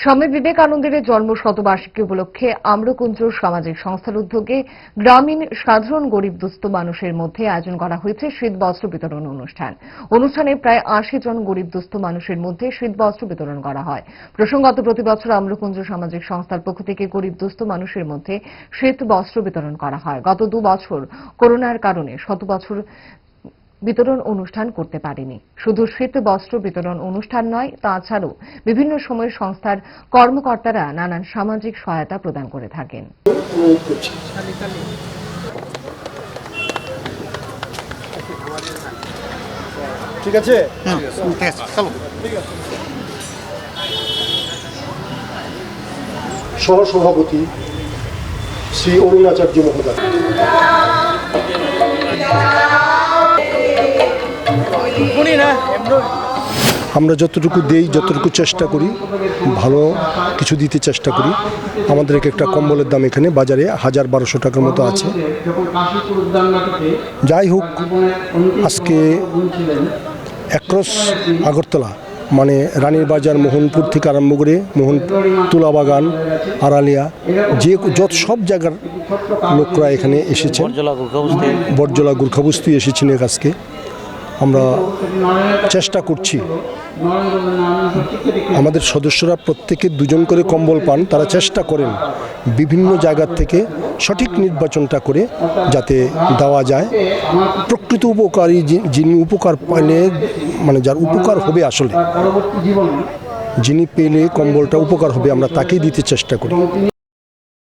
স্বামী বিবেকানন্দের জন্ম শতবার্ষিকী উপলক্ষে আম্রকুঞ্জ সামাজিক সংস্থার উদ্যোগে গ্রামীণ সাধারণ গরিব দুস্থ মানুষের মধ্যে আয়োজন করা হয়েছে শীত বস্ত্র বিতরণ অনুষ্ঠান। অনুষ্ঠানে প্রায় আশি জন গরিব দুস্থ মানুষের মধ্যে শীত বস্ত্র বিতরণ করা হয়। প্রসঙ্গত, প্রতি বছর আম্রকুঞ্জ সামাজিক সংস্থার পক্ষ থেকে গরিব দুস্থ মানুষের মধ্যে শীত বস্ত্র বিতরণ করা হয়। গত দু বছর করোনার কারণে শত বছর বিতরণ অনুষ্ঠান করতে পারেনি। শুধু শীত বস্ত্র বিতরণ অনুষ্ঠান নয় তাছাড়াও বিভিন্ন সময় সংস্থার কর্মকর্তারা নানান সামাজিক সহায়তা প্রদান করে থাকেন। ঠিক আছে? ঠিক আছে সহসভাপতি শ্রী অরুণাচার্য মহোদয়। আমরা যতটুকু দেই যতটুকু চেষ্টা করি ভালো কিছু দিতে চেষ্টা করি আমাদের এক একটা কম্বলের দাম এখানে বাজারে হাজার বারোশো টাকার মতো আছে। যাই হোক আজকে অ্যাক্রস আগরতলা মানে রানীর বাজার মোহনপুর থেকে আরম্ভ করে মোহন তুলা বাগান আড়ালিয়া যে যত সব জায়গার লোকরা এখানে এসেছে বরজলা গুর্খাবস্তি। এসেছেন এর আজকে। আমরা চেষ্টা করছি। আমাদের সদস্যরা প্রত্যেকে দুজন করে কম্বল পান, তারা চেষ্টা করেন বিভিন্ন জায়গার থেকে সঠিক নির্বাচনটা করে যাতে দেওয়া যায়। প্রকৃত উপকারী যিনি উপকার পাইলে মানে যার উপকার হবে আসলে, যিনি পেলে কম্বলটা উপকার হবে, আমরা তাকেই দিতে চেষ্টা করি।